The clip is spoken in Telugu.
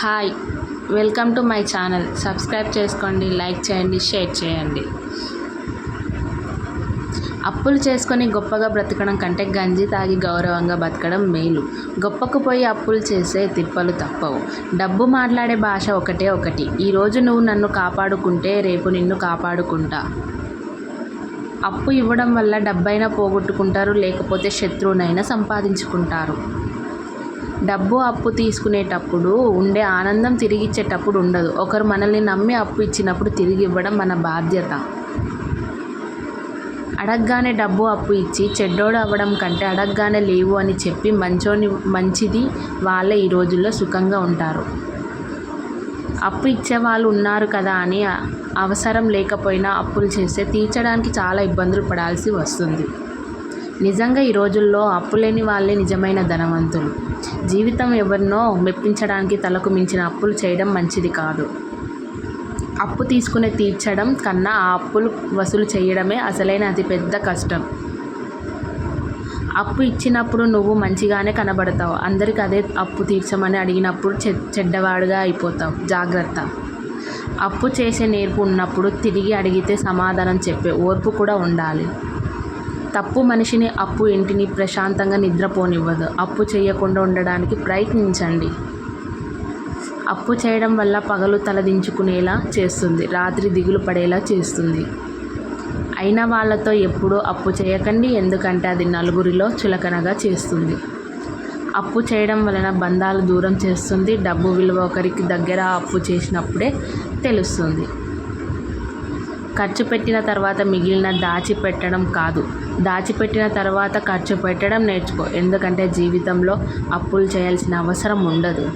Hi welcome to my channel. Subscribe చేసుకోండి లైక్ చేయండి షేర్ చేయండి. అప్పులు చేసుకొని గొప్పగా బ్రతకడం కంటే గంజి తాగి గౌరవంగా బతకడం మేలు. గొప్పకు పోయి అప్పులు చేసే తిప్పలు తప్పవు. డబ్బు మాట్లాడే భాష ఒకటే ఒకటి. ఈరోజు నువ్వు నన్ను కాపాడుకుంటే రేపు నిన్ను కాపాడుకుంటా. అప్పు ఇవ్వడం వల్ల డబ్బైనా పోగొట్టుకుంటారు లేకపోతే శత్రువునైనా సంపాదించుకుంటారు. డబ్బు అప్పు తీసుకునేటప్పుడు ఉండే ఆనందం తిరిగి ఇచ్చేటప్పుడు ఉండదు. ఒకరు మనల్ని నమ్మి అప్పు ఇచ్చినప్పుడు తిరిగి ఇవ్వడం మన బాధ్యత. అడగగానే డబ్బు అప్పు ఇచ్చి చెడ్డోడు అవ్వడం కంటే అడగగానే లేవు అని చెప్పి మంచోని మంచిది వాళ్ళే ఈ రోజుల్లో సుఖంగా ఉంటారు. అప్పు ఇచ్చే వాళ్ళు ఉన్నారు కదా అని అవసరం లేకపోయినా అప్పులు చేస్తే తీర్చడానికి చాలా ఇబ్బందులు పడాల్సి వస్తుంది. నిజంగా ఈ రోజుల్లో అప్పులేని వాళ్ళే నిజమైన ధనవంతులు. జీవితం ఎవరినో మెప్పించడానికి తలకు మించిన అప్పులు చేయడం మంచిది కాదు. అప్పు తీసుకునే తీర్చడం కన్నా ఆ అప్పులు వసూలు చేయడమే అసలైన అతిపెద్ద కష్టం. అప్పు ఇచ్చినప్పుడు నువ్వు మంచిగానే కనబడతావు. అందరికి అదే అప్పు తీర్చమని అడిగినప్పుడు చె చెడ్డవాడుగా అయిపోతావు. జాగ్రత్త. అప్పు చేసే నేర్పు ఉన్నప్పుడు తిరిగి అడిగితే సమాధానం చెప్పే ఓర్పు కూడా ఉండాలి. తప్పు మనిషిని అప్పు ఇంటిని ప్రశాంతంగా నిద్రపోనివ్వదు. అప్పు చేయకుండా ఉండడానికి ప్రయత్నించండి. అప్పు చేయడం వల్ల పగలు తలదించుకునేలా చేస్తుంది. రాత్రి దిగులు పడేలా చేస్తుంది. అయిన వాళ్ళతో ఎప్పుడూ అప్పు చేయకండి. ఎందుకంటే అది నలుగురిలో చులకనగా చేస్తుంది. అప్పు చేయడం వలన బంధాలు దూరం చేస్తుంది. డబ్బు విలువ ఒకరికి దగ్గర అప్పు చేసినప్పుడే తెలుస్తుంది. ఖర్చు పెట్టిన తర్వాత మిగిలిన దాచిపెట్టడం కాదు. దాచిపెట్టిన తర్వాత ఖర్చు పెట్టడం నేర్చుకో. ఎందుకంటే జీవితంలో అప్పులు చేయాల్సిన అవసరం ఉండదు.